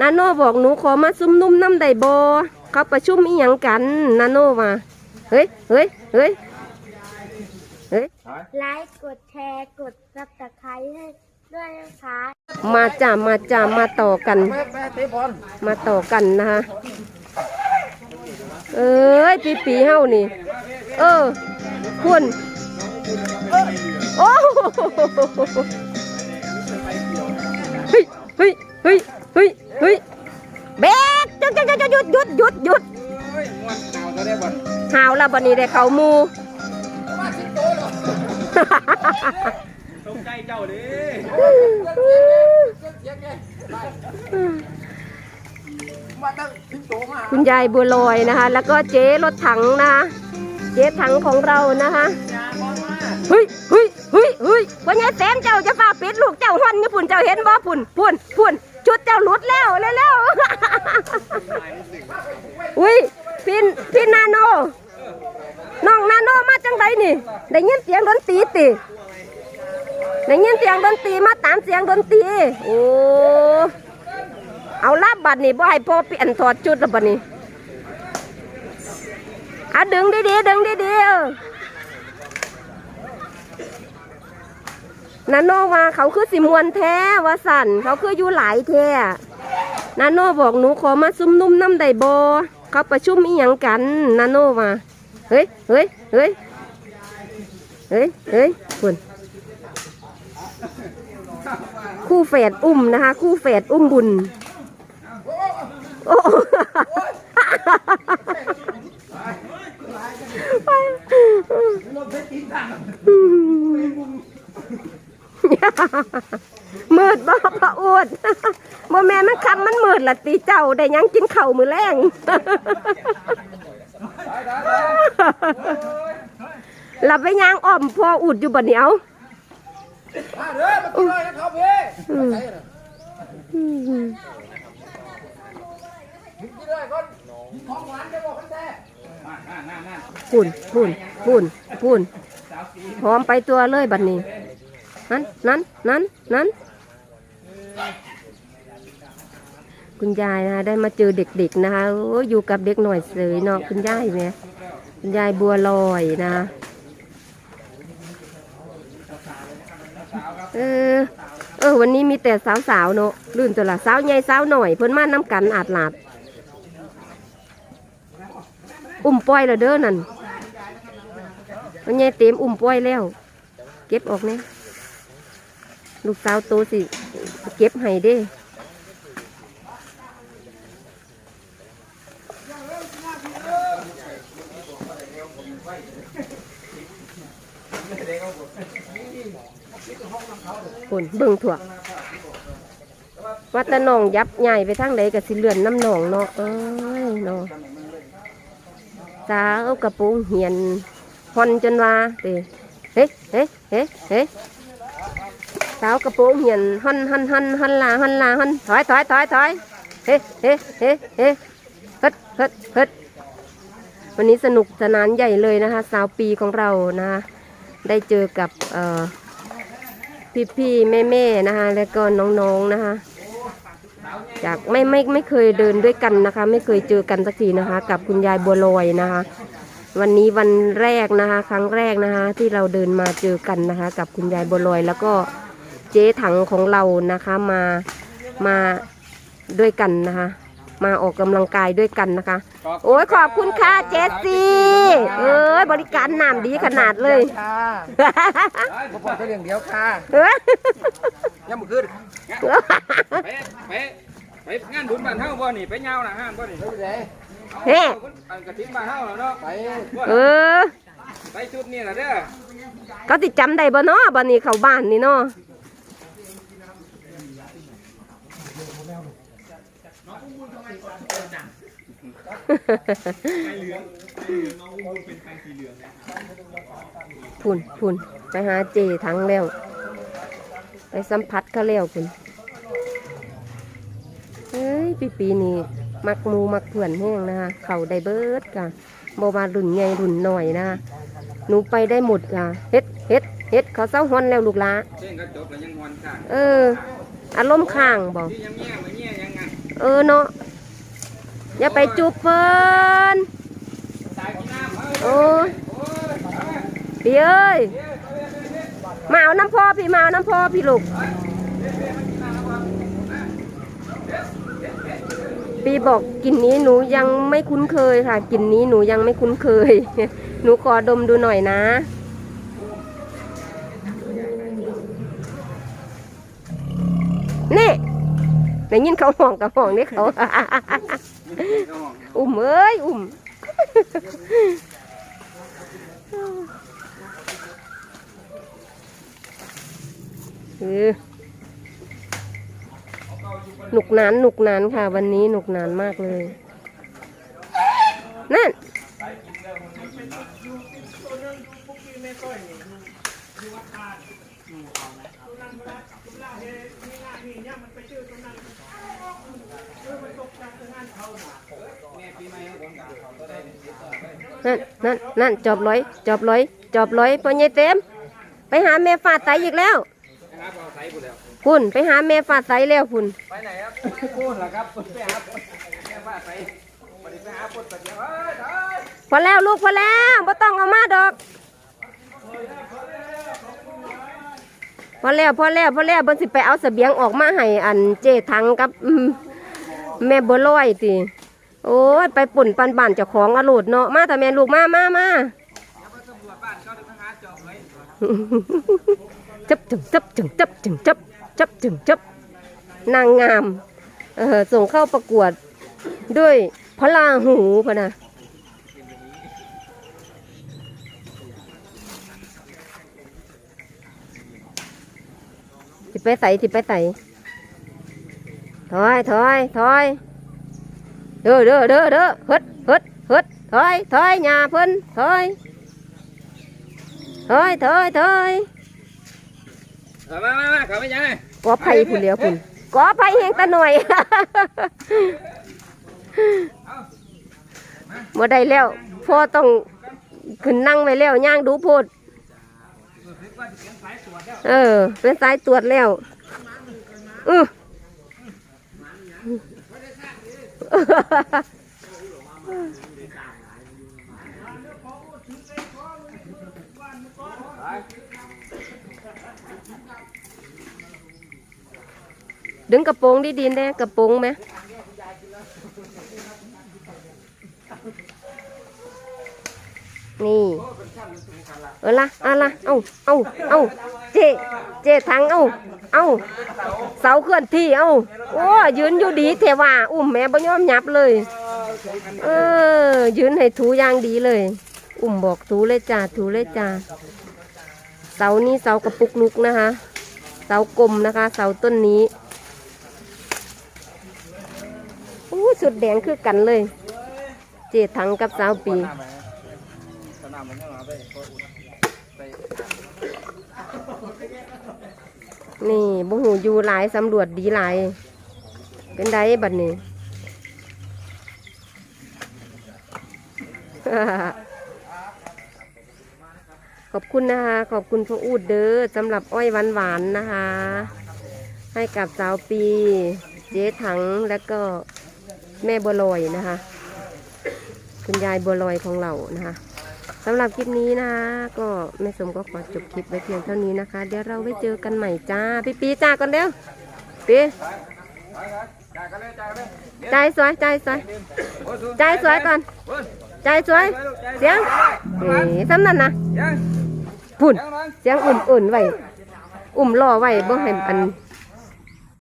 นาโนบอกหนูขอมาซุ่มนุ่มน้ำไดบอเขาประชุมอีหยังกันนาโนว่าเฮ้ยเฮ้ยเฮ้ยเฮ้ยไลค์กดแชร์กดซับสไครต์ให้ด้วยนะคะมาจ้ามาจ้ามาต่อกันแม่แม่เตะบอลมาต่อกันนะคะเอ้ยปีปีเฮานี่ เออคุณโอ้โหเฮ้ยเฮ้ยเฮ้ยเฮ้ย เฮ้ยเบรกจุดจุดจุดหยุดหยุดหยุดหยุดเฮ้ยมวนหนาวจะได้บอลหาวแล้วบันนี้ได้เขาหมูตกใจเจ้าดิมาตั้งทิ้งโตมาคุณยายบัวลอยนะคะ แล้วก็เจ๊รถถังนะคะเจ๊ถังของเรานะคะยาบอลมาเฮ้ยเฮ้ยเฮ้ยเฮ้ยวันนี้แสนเจ้าจะฝ่าปิดลูกเจ้าหอนนี่พุ่นเจ้าเห็นบ่พุ่นพุ่นพุ่น ชุดเจ้าหลุดแล้วเร็วๆอุ้ยพี่พี่นาโนน้องนาโนมาจังไดนี่ ได้ยินเสียงดนตรีติได้ยินเสียงดนตรีมาตามเสียงดนตรีโอ้เอาลาบบัดนี่บ่ให้พ่อเปลี่ยนถอดชุดแล้วบัดนี้อะดึงดีๆดึงดีๆเออ นาโนว่าเขาคือสิมวนแท้ว่าสันเขาคืออยู่หลายแท้นาโนบอกหนูขอมาซุ่มนุ่มน้ำไดบเขาประชุมอีหยังกันนาโนว่าเฮ้ยเฮ้ยเฮ้ยเฮ้ยเฮ้ยคุณคู่แฝดอุ้มนะคะ คู่แฝดอุ้มบุญโอ้ มืดบ่พระอูดบ่แม่นมันคำมันมืดละตีเจ้าได้ยังกินเข้ามือแรงหลับไปยางอ้อมพออุดอยู่บ่เหนียวปุ่นปุ่นปุ่นปุ่นพร้อมไปตัวเลยบัดนี้ นั้นนั้นนั้นนั้นคุณยายนะคะได้มาเจอเด็กๆนะคะอยู่กับเด็กหน่อยเสยเนาะคุณยายแม่ยคุณยายบัวลอยนะเออเออ วันนี้มีแต่สาวๆเนาะลื่นตัวละสาวใหญ่สาวหน่อย เพิ่นมาน้ำกันอาดหลาดอุ้มปล่อยล้วเด้อนั่นวันใหญ่เต็มอุ้มปล่อยแล้ว เก็บออกเนี่ย ลูกสาวโตสิเก็บให้เด้คนเบิ่งถั่ววัดตะนองยับใหญ่ไปทางใดกับสิเลือนน้ำหนองเนาะเอ้ยเนาะสาวกระโปุงเหียนฮอนจนว่าเด้เฮ้เฮ้เฮ้เฮ้ สาวกระโปรงเหียนฮอนฮอนฮอนฮอนลาฮอนลาฮอนถอยถอยถอยถอยเฮ้เฮ้เฮ้เฮ้ฮ็ดฮ็ดฮ็ดวันนี้สนุกสนานใหญ่เลยนะคะ สาวปีของเรานะคะได้เจอกับพี่พี่แม่แม่นะคะแล้วก็น้องๆนะคะจากไม่ไม่ไม่เคยเดินด้วยกันนะคะ ไม่เคยเจอกันสักทีนะคะ กับคุณยายบัวลอยนะคะ วันนี้วันแรกนะคะ ครั้งแรกนะคะ ที่เราเดินมาเจอกันนะคะ กับคุณยายบัวลอยแล้วก็ จ๊ถังของเรานะคะมามาด้วยกันนะคะ มาออกกำลังกายด้วยกันนะคะ โอ้ยขอบคุณค่ะเจสซี่เอ้ยบริการน้ำดีขนาดเลยค่ะผมบอกแค่เรื่องเดียวค่ะเอ้ยยังมือขึ้นไปไปไปงานบุญบ้านเฮาบ่นี่ไปยาวหน้าห้างบ่นี่ไปไหนเฮ้อันกระถิ่นบ้านเฮาแล้วเนาะไปเออไปชุดนี้ล่ะเด้อก็ติจำได้บ่เนาะบันนี้เข้าบ้านนี่เนาะ พุ่นพุ่นไปหาเจทั้งแล้ว ไปสัมผัสเขาแล้วคุณเฮ้ยปีปีนี้มักมูมักเพื่อนแห้งนะคะเขาได้เบิดค่ะบมารุ่นใหญ่รุ่นหน่อยนะคะหนูไปได้หมดค่ะเฮ็ดเฮ็ดเฮ็ดเขาเศร้าฮอนแล้วลูกละเส้นกระจกแล้วยังมวนค่ะเออ อารมณ์ข้างบอกเออเนาะ อย่าไปจุบเพิ่นตายกินโอ้ยพี่เอ้ยมาเอาน้ำพ่อพี่มาเอาน้ำพ่อพี่ลูกปีบอกกลินนี้หนูยังไม่คุ้นเคยค่ะกลินนี้หนูยังไม่คุ้นเคย หนูขอดมดูหน่อยนะนี่ได้ยินเขาห้องกับห้องนี่เขา อุ่มเอ้ยอุ่มเออหนุกนานหนุกนานค่ะ วันนี้หนุกนานมากเลย นั่น นั่นนั่นนั่นจอบร้อยจอบร้อยจอบร้อยพ่อใหญ่เต็ม ไปหาแม่ฟาดไสอีกแล้วนะครับเอาใส่บุแล้วคุณไปหาแม่ฟาดไสแล้วคุณไปไหนครับพูดเหรอครับไปหาแม่ว่าใส่ไปไปหาปุ๊บไปเดียวเฮ้ยเฮ้ยพอแล้วลูกพอแล้วไม่ต้องเอามาดอก พอแล้วพอแล้วพอแล้วเบิ่นสิไปเอาเสบียงออกมาให้อันเจทังกับแม่บัวลอยติโอ้ยไปปุ่นปันบ้านเจ้าของอรูดเนาะมาแต่แม่ลูกมามามาจับจึงจับจึงจับจึงจับจับจึงจับนางงามเออส่งเข้าประกวดด้วยพลาหูพะนะ ที่ไปใส่ที่ไปใส่ถอยถอยถอยเด้อเด้อเด้อเด้อฮึดฮึดฮึดถอยถอยหญ้าเพิ่นถอยถอยถอยถอยมามามาเข้าไปยังไงกอไผ่พุ่นเหลียวพุ่นกอไผ่แห้งตะหน่อยเมื่อได้แล้วพ่อต้องขึ้นนั่งไว้แล้วย่างดูโพด เออ เป็นสายตรวจแล้วอือดึงกระโปรงดีดีๆแน่กระโปรงไหมนี่ อาละเอาละเอาเอาเอาเจ เจทางเอาเอาเสาเคลื่อนที่เอาโอ้ยืนอยู่ดีเทว่าอุ้มแม่บ่ยอมหยับเลย เออ ยืนให้ถูอย่างดีเลย อุ้มบอกถูเลยจ้าถูเลยจ้าเสานี้เสากระปุกลุกนะคะ เสากลมนะคะ เสาต้นนี้อู้สุดแดงคือกันเลย เจทังกับสาวปี นามมันยังเอาไปไปนี่บุหูอยู่หลายสำรวจดีหลาย เป็นไดบัดนี้ขอบคุณนะคะ ขอบคุณพ่ออูดเด้อสำหรับอ้อยหวานหวานนะคะ ให้กับสาวปี เจ๊ถังแล้วก็แม่บัวลอยนะคะ คุณยายบัวลอยของเรานะคะ สำหรับคลิปนี้นะคะก็แม่สมก็ขอจบคลิปไว้เพียงเท่านี้นะคะ เดี๋ยวเราไว้เจอกันใหม่จ้าพี่ปีจ้ากันเร็วปีไปครับจ่ายกันเลยจ่ายกันเลยใจสวยใจสวยโอ้ยใจสวยก่อนโอ้ยใจสวยเสียงเอ๋สำนั่นนะยังพุ่นยังมันเสียงอุ่นอุ่นๆไว้อุ่มรอไว้บ่ให้อัน